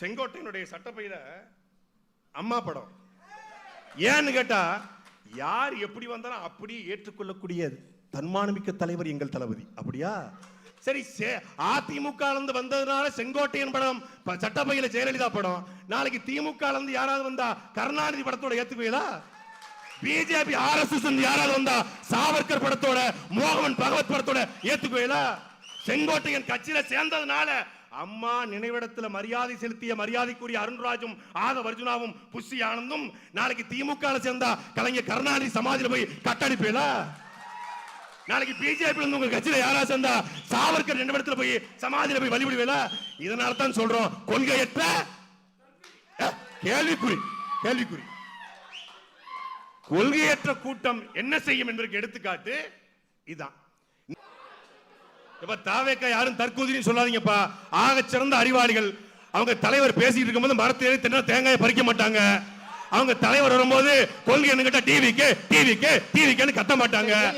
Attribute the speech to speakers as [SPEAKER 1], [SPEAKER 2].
[SPEAKER 1] செங்கோட்டையனுடைய சட்டப்பையில அம்மா படம். ஏன்னு கேட்டா யார் எப்படி வந்தாலும் அப்படியே ஏற்றுக்கொள்ளக்கூடிய தன்மானமிக்க தலைவர் எங்கள் தளபதி. அப்படியா? சரி சே- அதிமுக இருந்து வந்ததுனால செங்கோட்டையன் படம் சட்டப்பையில ஜெயலலிதா படம். நாளைக்கு திமுக இருந்து யாராவது வந்தா கருணாநிதி படத்தோட ஏத்துக்குவீங்களா? பிஜேபி ஆர்எஸ்எஸ் யாராவது வந்தா சாவர்கர் படத்தோட மோகன் பகவத் படத்தோட ஏத்துக்குவீங்களா? செங்கோட்டையன் கட்சியில சேர்ந்ததுனால அம்மா நினைவிடத்துல மரியாதை செலுத்திய மரியாதைக்குரிய அருண்ராஜும் ஆதவ அர்ஜுனாவும் புஷி ஆனந்தும் நாளைக்கு திமுக சேர்ந்தா கலைஞர் கருணாநிதி சமாதியில் போய் கட்டடிப்பீங்களா நாளைக்கு பிஜேபி உங்க கட்சியில யாரா சேர்ந்தா சாவர்கர் நினைவிடத்துல போய் சமாதியில போய் வழிபடுவீங்களா இதனால தான் சொல்றோம் கொள்கையற்ற கேள்விக்குறி கேள்விக்குறி. கொள்கையற்ற கூட்டம் என்ன செய்யும் என்பதற்கு எடுத்துக்காட்டு இதான். இப்ப தாவேக்கா யாரும் தற்கூதின்னு சொல்லாதீங்கப்பா. ஆக சிறந்த அறிவாளிகள். அவங்க தலைவர் பேசிட்டு இருக்கும்போது மரத்தை ஏறி தின்னா தேங்காயை பறிக்க மாட்டாங்க. அவங்க தலைவர் வரும்போது கொள்கை என்ன கேட்டா டிவிக்கு டிவிக்கு டிவிக்குன்னு கத்த மாட்டாங்க.